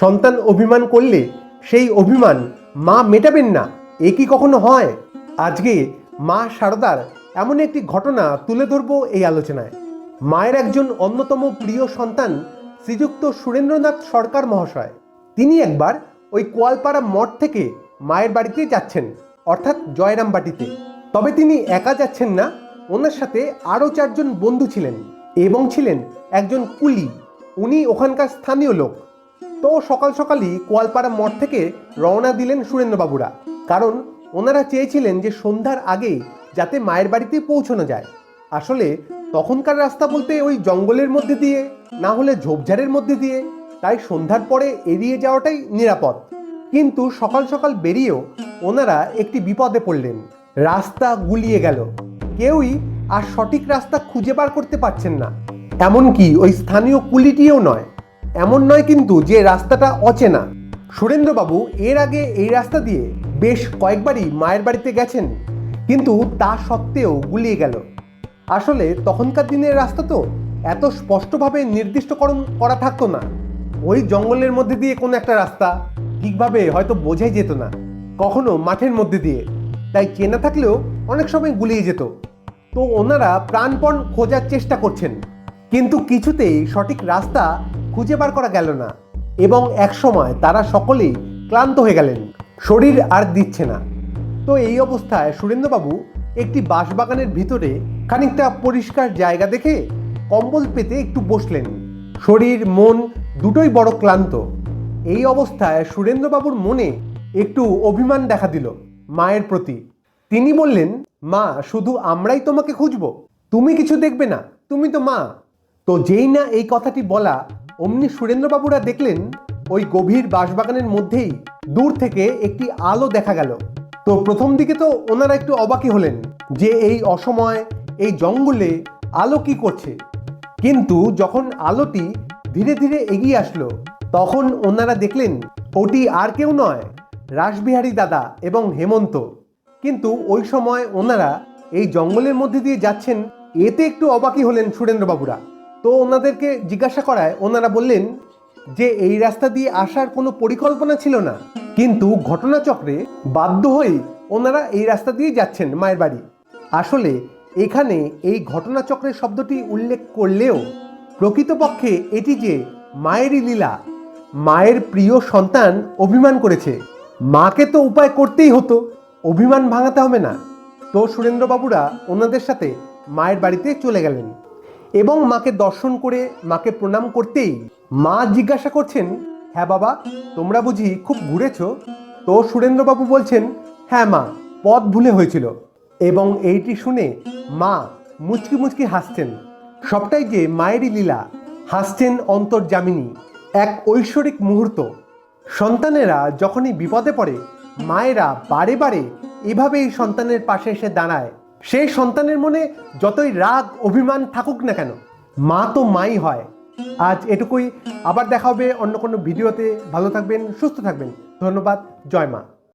সন্তান অভিমান করলে সেই অভিমান মা মেটাবেন না। এ কি কখনো হয়? আজকে মা সারদার এমন একটি ঘটনা তুলে ধরবো এই আলোচনায়। মায়ের একজন অন্যতম প্রিয় সন্তান শ্রীযুক্ত সুরেন্দ্রনাথ সরকার মহাশয়। তিনি একবার ওই কোয়ালপাড়া মঠ থেকে মায়ের বাড়িতে যাচ্ছেন, অর্থাৎ জয়রামবাটিতে। তবে তিনি একা যাচ্ছেন না, ওনার সাথে আরও চারজন বন্ধু ছিলেন এবং ছিলেন একজন কুলি। উনি ওখানকার স্থানীয় লোক। তো সকাল সকালই কোয়ালপাড়া মঠ থেকে রওনা দিলেন সুরেন্দ্রবাবুরা। কারণ ওনারা চেয়েছিলেন যে সন্ধ্যার আগে যাতে মায়ের বাড়িতে পৌঁছানো যায়। আসলে তখনকার রাস্তা বলতে ওই জঙ্গলের মধ্যে দিয়ে, না হলে ঝোপঝাড়ের মধ্যে দিয়ে, তাই সন্ধ্যার পরে এড়িয়ে যাওয়াটাই নিরাপদ। কিন্তু সকাল সকাল বেরিয়েও ওনারা একটি বিপদে পড়লেন। রাস্তা গুলিয়ে গেল। কেউই আর সঠিক রাস্তা খুঁজে বার করতে পারছেন না। এমনকি ওই স্থানীয় কুলিটিও নয়। এমন নয় কিন্তু যে রাস্তাটা অচেনা। সুরেন্দ্রবাবু এর আগে এই রাস্তা দিয়ে বেশ কয়েকবারই মায়ের বাড়িতে গেছেন, কিন্তু তা সত্ত্বেও গুলিয়ে গেল। আসলে তখনকার দিনের রাস্তা তো এত স্পষ্টভাবে নির্দিষ্টকরণ করা থাকতো না। ওই জঙ্গলের মধ্যে দিয়ে কোনো একটা রাস্তা ঠিকভাবে হয়তো বোঝাই যেত না, কখনো মাঠের মধ্যে দিয়ে। তাই চেনা থাকলেও অনেক সময় গুলিয়ে যেত। তো ওনারা প্রাণপণ খোঁজার চেষ্টা করছেন, কিন্তু কিছুতেই সঠিক রাস্তা খুঁজে বার করা গেল না এবং একসময় তারা সকলেই ক্লান্ত হয়ে গেলেন। শরীর আর দিচ্ছে না। তো এই অবস্থায় সুরেন্দ্রবাবু একটি বাঁশবাগানের ভিতরে খানিকটা পরিষ্কার জায়গা দেখে কম্বল পেতে একটু বসলেন। শরীর, মন দুটোই বড় ক্লান্ত। এই অবস্থায় সুরেন্দ্রবাবুর মনে একটু অভিমান দেখা দিল মায়ের প্রতি। তিনি বললেন, মা, শুধু আমরাই তোমাকে খুঁজব। তুমি কিছু দেখবে না। তুমি তো মা। তো যেই না এই কথাটি বলা অমনি সুরেন্দ্রবাবুরা দেখলেন ওই গভীর বাঁশবাগানের মধ্যেই দূর থেকে একটি আলো দেখা গেল। তো প্রথম দিকে তো ওনারা একটু অবাকি হলেন যে এই অসময়, এই জঙ্গলে আলো কি করছে। কিন্তু যখন আলোটি ধীরে ধীরে এগিয়ে আসলো, তখন ওনারা দেখলেন ওটি আর কেউ নয়, রাসবিহারী দাদা এবং হেমন্ত। কিন্তু ওই সময় ওনারা এই জঙ্গলের মধ্যে দিয়ে যাচ্ছেন, এতে একটু অবাকি হলেন সুরেন্দ্রবাবুরা। তো ওনাদেরকে জিজ্ঞাসা করায়, ওনারা বললেন যে এই রাস্তা দিয়ে আসার কোনো পরিকল্পনা ছিল না। কিন্তু ঘটনাচক্রে বাধ্য হয়ে ওনারা এই রাস্তা দিয়ে যাচ্ছেন মায়ের বাড়ি। আসলে এখানে এই ঘটনাচক্রের শব্দটি উল্লেখ করলেও প্রকৃতপক্ষে এটি যে মায়েরই লীলা, মায়ের প্রিয় সন্তান অভিমান করেছে। মাকে তো উপায় করতেই হতো, অভিমান ভাঙাতে হবে না। তো সুরেন্দ্রবাবুরা ওনাদের সাথে মায়ের বাড়িতে চলে গেলেন। এবং মাকে দর্শন করে মাকে প্রণাম করতেই মা জিজ্ঞাসা করছেন হ্যাঁ বাবা, তোমরা বুঝি খুব ঘুরেছ? তো সুরেন্দ্রবাবু বলছেন হ্যাঁ মা, পথ ভুলে হয়েছিল। এবং এইটি শুনে মা মুচকি মুচকি হাসছেন। সবটাই যে মায়েরই লীলা, হাসছেন অন্তর্জামিনী এক ঐশ্বরিক মুহূর্ত। সন্তানেরা যখনই বিপদে পড়ে, মায়েরা বারে বারে এভাবেই সন্তানের পাশে এসে দাঁড়ায়। সেই সন্তানের মনে যতই রাগ, অভিমান থাকুক না কেন, মা তো মাই হয়। আজ এটুকুই। আবার দেখা হবে অন্য কোনো ভিডিওতে। ভালো থাকবেন, সুস্থ থাকবেন। ধন্যবাদ। জয় মা।